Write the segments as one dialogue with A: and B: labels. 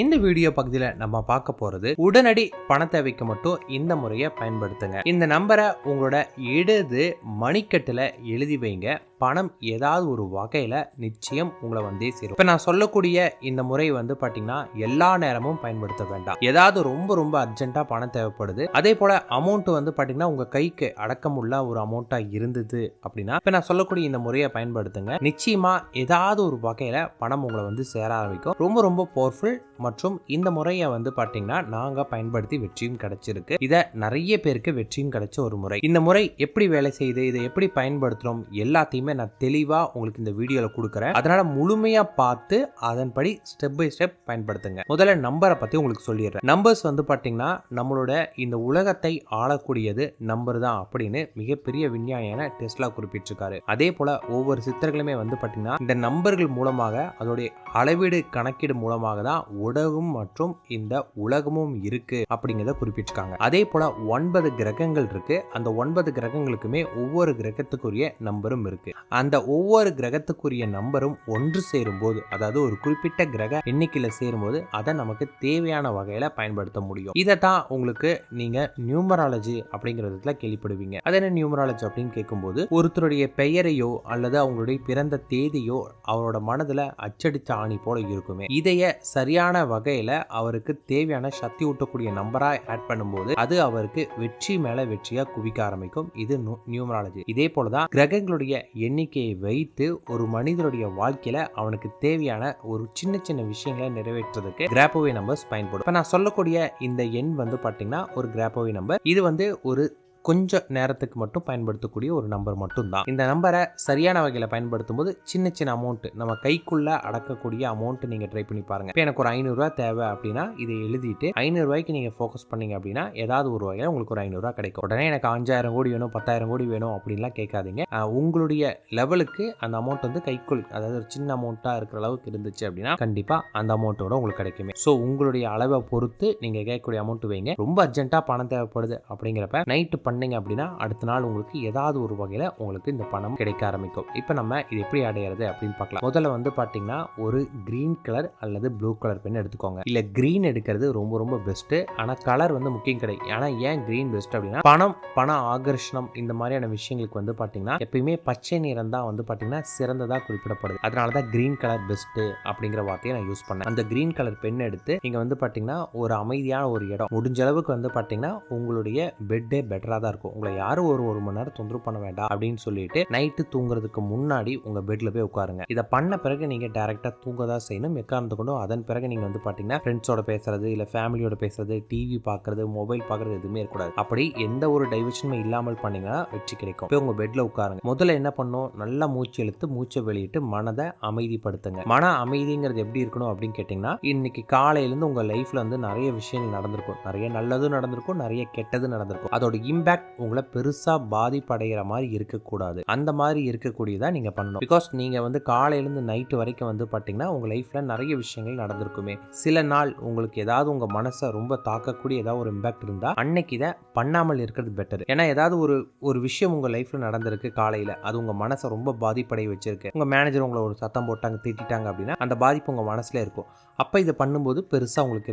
A: இந்த வீடியோ பகுதியில் நம்ம பார்க்க போகிறது உடனடி பண தேவைக்கு மட்டும் இந்த முறையை பயன்படுத்துங்க. இந்த நம்பரை உங்களோட இடது மணிக்கட்டில் எழுதி வைங்க. பணம் ஏதாவது ஒரு வகையில் நிச்சயம் உங்களை வந்தே சேரும். இப்போ நான் சொல்லக்கூடிய இந்த முறை வந்து பார்த்தீங்கன்னா எல்லா நேரமும் பயன்படுத்த வேண்டாம். ஏதாவது ரொம்ப ரொம்ப அர்ஜென்ட்டாக பணம் தேவைப்படுது. அதே போல் அமௌண்ட்டு வந்து பார்த்தீங்கன்னா உங்கள் கைக்கு அடக்கமுள்ள ஒரு அமௌண்ட்டாக இருந்தது அப்படின்னா இப்போ நான் சொல்லக்கூடிய இந்த முறையை பயன்படுத்துங்க. நிச்சயமாக ஏதாவது ஒரு வகையில் பணம் உங்களை வந்து சேர ஆரம்பிக்கும். ரொம்ப ரொம்ப பவர்ஃபுல் மற்றும் இந்த முறையை வந்து பார்த்தீங்கன்னா நாங்கள் பயன்படுத்தி வெற்றியும் கிடைச்சிருக்கு. இதை நிறைய பேருக்கு வெற்றியும் கிடைச்ச ஒரு முறை. இந்த முறை எப்படி வேலை செய்யுது இதை எப்படி பயன்படுத்துகிறோம் எல்லாத்தையுமே நான் தெளிவாக உங்களுக்கு இந்த வீடியோவில் கொடுக்குறேன். அதனால் முழுமையாக பார்த்து அதன்படி ஸ்டெப் பை ஸ்டெப் பயன்படுத்துங்க. முதல்ல நம்பரை பற்றி உங்களுக்கு சொல்லிடுறேன். நம்பர்ஸ் வந்து பார்த்தீங்கன்னா நம்மளோட இந்த உலகத்தை ஆளக்கூடியது நம்பர் தான் அப்படின்னு மிகப்பெரிய விஞ்ஞானியான டெஸ்லா குறிப்பிட்டிருக்காரு. அதே போல் ஒவ்வொரு சித்தர்களுமே வந்து பார்த்தீங்கன்னா இந்த நம்பர்கள் மூலமாக அதோடைய அளவீடு கணக்கீடு மூலமாக தான் உலகம் மற்றும் இந்த உலகமும் இருக்கு அப்படிங்கிறத குறிப்பிட்டிருக்காங்க. அதே போல ஒன்பது கிரகங்கள் இருக்கு. அந்த ஒன்பது கிரகங்களுக்குமே ஒவ்வொரு கிரகத்துக்குரிய நம்பரும் இருக்கு. அந்த ஒவ்வொரு கிரகத்துக்குரிய நம்பரும் ஒன்று சேரும்போது அதாவது ஒரு குறிப்பிட்ட கிரக எண்ணிக்கையில சேரும்போது அதை நமக்கு தேவையான வகையில பயன்படுத்த முடியும். இதை தான் உங்களுக்கு நீங்க நியூமராலஜி அப்படிங்கிறதுல கேள்விப்படுவீங்க. அது என்ன நியூமராலஜி அப்படின்னு கேட்கும்போது ஒருத்தருடைய பெயரையோ அல்லது அவங்களுடைய பிறந்த தேதியோ அவரோட மனதுல அச்சடித்த ஆணி போல இருக்குமே. இதைய சரியான வகையில் அவருக்கு தேவையான சக்தி ஊட்டக்கூடிய நம்பராக ஆட் பண்ணும்போது அது அவருக்கு வெற்றி மேலே வெற்றியாக குவிக்க ஆரம்பிக்கும். இது நியூமராலஜி இதே போலதான் கிரகங்களுடைய எண்ணிக்கையை வைத்து ஒரு மனிதனுடைய வாழ்க்கையில் அவனுக்கு தேவையான ஒரு சின்ன சின்ன விஷயங்களை நிறைவேற்றுறதுக்கு கிராப்போவே நம்பர்ஸ் பயன்படும். இப்போ நான் சொல்லக்கூடிய இந்த எண் வந்து பார்த்தீங்கன்னா ஒரு கிராப்போவே நம்பர் இது வந்து ஒரு கொஞ்ச நேரத்துக்கு மட்டும் பயன்படுத்தக்கூடிய ஒரு நம்பர் மட்டும்தான். இந்த நம்பரை சரியான வகையில் பயன்படுத்தும் போது சின்ன சின்ன அமௌண்ட் நம்ம கைக்குள்ள அடக்கக்கூடிய அமௌண்ட் நீங்கள் ட்ரை பண்ணி பாருங்க. இப்போ எனக்கு ஒரு ஐநூறுரூவா தேவை அப்படின்னா இதை எழுதிட்டு ஐநூறுரூவாய்க்கு நீங்கள் ஃபோக்கஸ் பண்ணீங்க அப்படின்னா ஏதாவது ஒரு வகையில் உங்களுக்கு ஒரு ஐநூறுரூவா கிடைக்கும். உடனே எனக்கு அஞ்சாயிரம் கோடி வேணும் பத்தாயிரம் கோடி வேணும் அப்படின்லாம் கேட்காதீங்க. உங்களுடைய லெவலுக்கு அந்த அமௌண்ட் வந்து கைக்குள் அதாவது ஒரு சின்ன அமௌண்ட்டாக இருக்கிற அளவுக்கு இருந்துச்சு அப்படின்னா கண்டிப்பாக அந்த அமௌண்ட்டோட உங்களுக்கு கிடைக்குமே. ஸோ உங்களுடைய அளவை பொறுத்து நீங்கள் கேட்கக்கூடிய அமௌண்ட் வைங்க. ரொம்ப அர்ஜென்ட்டாக பணம் தேவைப்படுது அப்படிங்கிறப்ப நைட்டு பண்ணீங்க அப்படின்னா அடுத்த நாள் உங்களுக்கு ஏதாவது ஒரு வகையில் உங்களுக்கு இந்த பணம் கிடைக்க ஆரம்பிக்கும். இப்போ நம்ம இது எப்படி அடையிறது அப்படின்னு பார்க்கலாம். முதல்ல வந்து பார்த்தீங்கன்னா ஒரு கிரீன் கலர் அல்லது ப்ளூ கலர் பென் எடுத்துக்கோங்க. இல்லை கிரீன் எடுக்கிறது ரொம்ப ரொம்ப பெஸ்ட்டு ஆனால் கலர் வந்து முக்கியம் கிடையாது. ஆனால் ஏன் கிரீன் பெஸ்ட் அப்படின்னா பணம் பண ஆகர்ஷணம் இந்த மாதிரியான விஷயங்களுக்கு வந்து பார்த்தீங்கன்னா எப்பயுமே பச்சை நிறம் தான் வந்து பார்த்தீங்கன்னா சிறந்ததாக குறிப்பிடப்படுது. அதனால தான் கிரீன் கலர் பெஸ்ட்டு அப்படிங்கிற வார்த்தையை நான் யூஸ் பண்ணேன். அந்த கிரீன் கலர் பென் எடுத்து நீங்கள் வந்து பார்த்தீங்கன்னா ஒரு அமைதியான ஒரு இடம். முடிஞ்ச அளவுக்கு வந்து பார்த்தீங்கன்னா உங்களுடைய பெட்டே பெட்டராக தான் இருக்கும். உங்களை யாரும் ஒரு ஒரு மணி நேரம் தொந்தரவு பண்ண வேண்டாம் அப்படின்னு சொல்லிட்டு நைட்டு தூங்குறதுக்கு முன்னாடி உங்க பெட்ல போய் உட்காருங்க. இதை பண்ண பிறகு நீங்க டேரக்டா தூங்க தான் செய்யணும். எக்காரணத்து கொண்டும் அதன் பிறகு நீங்க வந்து பாத்தீங்கன்னா ஃப்ரெண்ட்ஸோட பேசுறது இல்ல ஃபேமிலியோட பேசுறது டிவி பார்க்கறது மொபைல் பார்க்குறது எதுவுமே இருக்கக்கூடாது. அப்படி எந்த ஒரு டைவர்ஷனுமே இல்லாமல் பண்ணீங்கன்னா வெற்றி கிடைக்கும். போய் உங்க பெட்ல உட்காருங்க. முதல்ல என்ன பண்ணும் நல்லா மூச்சு இழுத்து மூச்சை வெளியிட்டு மனதை அமைதிப்படுத்துங்க. மன அமைதிங்கிறது எப்படி இருக்கணும் அப்படின்னு கேட்டிங்கன்னா இன்னைக்கு காலையிலேருந்து உங்கள் லைஃப்பில் வந்து நிறைய விஷயங்கள் நடந்திருக்கும். நிறைய நல்லதும் நடந்திருக்கும் நிறைய கெட்டதும் நடந்திருக்கும். அதோட இம்பேக்ட் உங்களை பெருசாக பாதிப்படைகிற மாதிரி இருக்கக்கூடாது. அந்த மாதிரி இருக்கக்கூடியதாக நீங்கள் பண்ணணும். பிகாஸ் நீங்கள் வந்து காலையிலேருந்து நைட்டு வரைக்கும் வந்து பார்த்தீங்கன்னா உங்கள் லைஃப்பில் நிறைய விஷயங்கள் நடந்திருக்குமே. சில நாள் உங்களுக்கு ஏதாவது உங்கள் மனசை ரொம்ப தாக்கக்கூடிய ஏதாவது ஒரு இம்பேக்ட் இருந்தால் அன்னைக்கு இதை பண்ணாமல் இருக்கிறது பெட்டர் ஏன்னா ஏதாவது ஒரு ஒரு விஷயம் உங்கள் லைஃப்பில் நடந்திருக்கு காலையில். அது உங்கள் மனசை ரொம்ப பாதிப்படைய வச்சிருக்கு. உங்கள் மேனேஜர் உங்களை ஒரு சத்தம் போட்டாங்க திட்டாங்க அப்படின்னா அந்த பாதிப்பு உங்கள் மனசில் இருக்கும். அப்போ இதை பண்ணும்போது பெருசாக உங்களுக்கு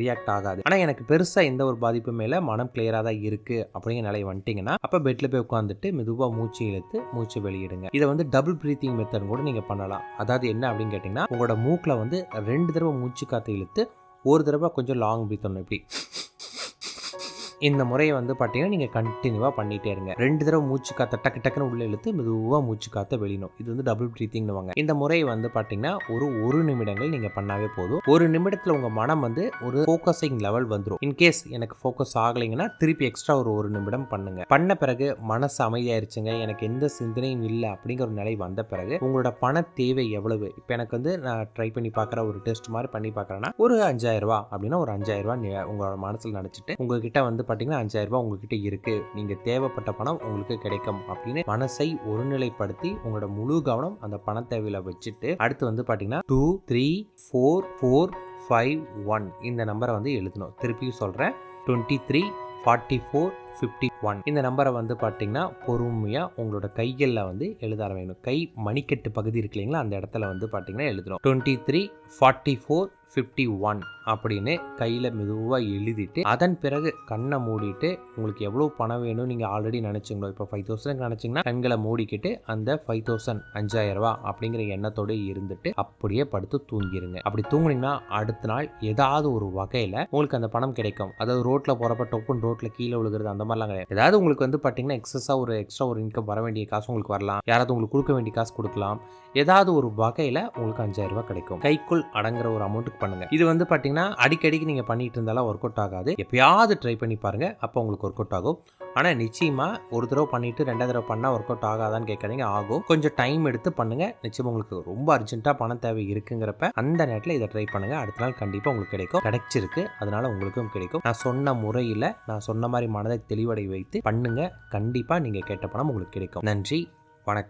A: ரியாக்ட் ஆகாது. ஆனால் எனக்கு பெருசாக எந்த ஒரு பாதிப்பு மேலே மனம் கிளியராக தான் இருக்குது அப்படிங்கிற நிலை வந்துட்டீங்கன்னா அப்போ பெட்டில் போய் உட்காந்துட்டு மெதுவாக மூச்சு இழுத்து மூச்சு வெளியிடுங்க. இதை வந்து டபுள் ப்ரீத்திங் மெத்தட் கூட நீங்கள் பண்ணலாம். அதாவது என்ன அப்படின்னு கேட்டிங்கன்னா உங்களோட மூக்கில் வந்து ரெண்டு தடவை மூச்சு காற்று இழுத்து ஒரு தடவை கொஞ்சம் லாங் ப்ரீத் பண்ணணும் இப்படி. இந்த முறையை வந்து பார்த்தீங்கன்னா நீங்கள் கண்டினியூவாக பண்ணிகிட்டே இருங்க. ரெண்டு தடவை மூச்சு காத்த டக்கு டக்குன்னு உள்ளே இழுத்து மெதுவாக மூச்சு காத்த வெளியணும். இது வந்து டபுள் ப்ரீத்திங்னு வாங்க இந்த முறையை வந்து பார்த்தீங்கன்னா ஒரு ஒரு நிமிடங்கள் நீங்கள் பண்ணாவே போதும். ஒரு நிமிடத்தில் உங்கள் மனம் வந்து ஒரு ஃபோக்கஸிங் லெவல் வந்துடும் இன்கேஸ் எனக்கு ஃபோக்கஸ் ஆகலைங்கன்னா திருப்பி எக்ஸ்ட்ரா ஒரு ஒரு நிமிடம் பண்ணுங்க. பண்ண பிறகு மனசு அமைதியாயிருச்சுங்க. எனக்கு எந்த சிந்தனையும் இல்லை அப்படிங்கிற ஒரு நிலை வந்த பிறகு உங்களோட பண தேவை எவ்வளவு? இப்போ எனக்கு வந்து நான் ட்ரை பண்ணி பார்க்குற ஒரு டெஸ்ட் மாதிரி பண்ணி பார்க்குறேன்னா ஒரு அஞ்சாயிரம் ரூபா அப்படின்னா ஒரு அஞ்சாயிரம் ரூபா உங்களோட மனசில் நினச்சிட்டு உங்ககிட்ட வந்து பார்த்தீங்கன்னா அஞ்சாயிரரூபா உங்ககிட்ட இருக்குது நீங்கள் தேவைப்பட்ட பணம் உங்களுக்கு கிடைக்கும் அப்படின்னு மனசை ஒருநிலைப்படுத்தி உங்களோட முழு கவனம் அந்த பண தேவையில் வச்சுட்டு அடுத்து வந்து பார்த்தீங்கன்னா two three four four five one இந்த நம்பரை வந்து எழுதணும். திருப்பியும் சொல்கிறேன் twenty three forty four fifty one இந்த நம்பரை வந்து பார்த்தீங்கன்னா பொறுமையாக உங்களோட கைகளில் வந்து எழுத ஆரம்பிக்கணும். கை மணிக்கட்டு பகுதி இருக்கு இல்லைங்களா? அந்த இடத்துல வந்து பார்த்தீங்கன்னா எழுதணும். Twenty three forty four fifty one அப்படின்னு கையில் மெதுவாக எழுதிட்டு அதன் பிறகு கண்ணை மூடிட்டு உங்களுக்கு எவ்வளோ பணம் வேணும் நீங்கள் ஆல்ரெடி நினச்சிங்களோ இப்போ ஃபைவ் தௌசண்ட் நினச்சிங்கன்னா கண்களை மூடிக்கிட்டு அந்த ஃபைவ் தௌசண்ட் அஞ்சாயிரம் ரூபா அப்படிங்கிற எண்ணத்தோடு இருந்துட்டு அப்படியே படுத்து தூங்கிடுங்க அப்படி தூங்குனீங்கன்னா அடுத்த நாள் ஏதாவது ஒரு வகையில் உங்களுக்கு அந்த பணம் கிடைக்கும். அதாவது ரோட்டில் போகிறப்ப டொப்புன்னு ரோட்டில் கீழே விழுகிறது அந்த மாதிரிலாம் கிடையாது. ஏதாவது உங்களுக்கு வந்து பார்த்தீங்கன்னா எக்ஸஸாக ஒரு எக்ஸ்ட்ரா ஒரு இன்கம் வர வேண்டிய காசு உங்களுக்கு வரலாம். யாராவது உங்களுக்கு கொடுக்க வேண்டிய காசு கொடுக்கலாம். ஏதாவது ஒரு வகையில் உங்களுக்கு அஞ்சாயிரம் ரூபா கிடைக்கும். கைக்குள் அடங்குற ஒரு அமௌண்ட்டுக்கு பண்ணுங்க. இது வந்து பார்த்தீங்கன்னா அடிக்கடிக்கு நீங்கள் பண்ணிட்டு இருந்தாலும் ஒர்க் அவுட் ஆகாது. எப்பயாவது ட்ரை பண்ணி பாருங்க அப்போ உங்களுக்கு ஒர்க் அவுட் ஆகும். ஆனால் நிச்சயமாக ஒரு தடவை பண்ணிட்டு ரெண்டாவது தடவை பண்ணால் ஒர்க் அவுட் ஆகாதான்னு கேட்காதீங்க ஆகும். கொஞ்சம் டைம் எடுத்து பண்ணுங்க. நிச்சயமாக உங்களுக்கு ரொம்ப அர்ஜென்ட்டாக பணம் தேவை இருக்குங்கிறப்ப அந்த நேரத்தில் இதை ட்ரை பண்ணுங்க. அடுத்த நாள் கண்டிப்பாக உங்களுக்கு கிடைக்கும். கிடைச்சிருக்கு. அதனால உங்களுக்கும் கிடைக்கும். நான் சொன்ன முறையில் நான் சொன்ன மாதிரி மனதை தெளிவடை வைத்து பண்ணுங்க. கண்டிப்பாக நீங்கள் கேட்ட பணம் உங்களுக்கு கிடைக்கும். நன்றி. வணக்கம்.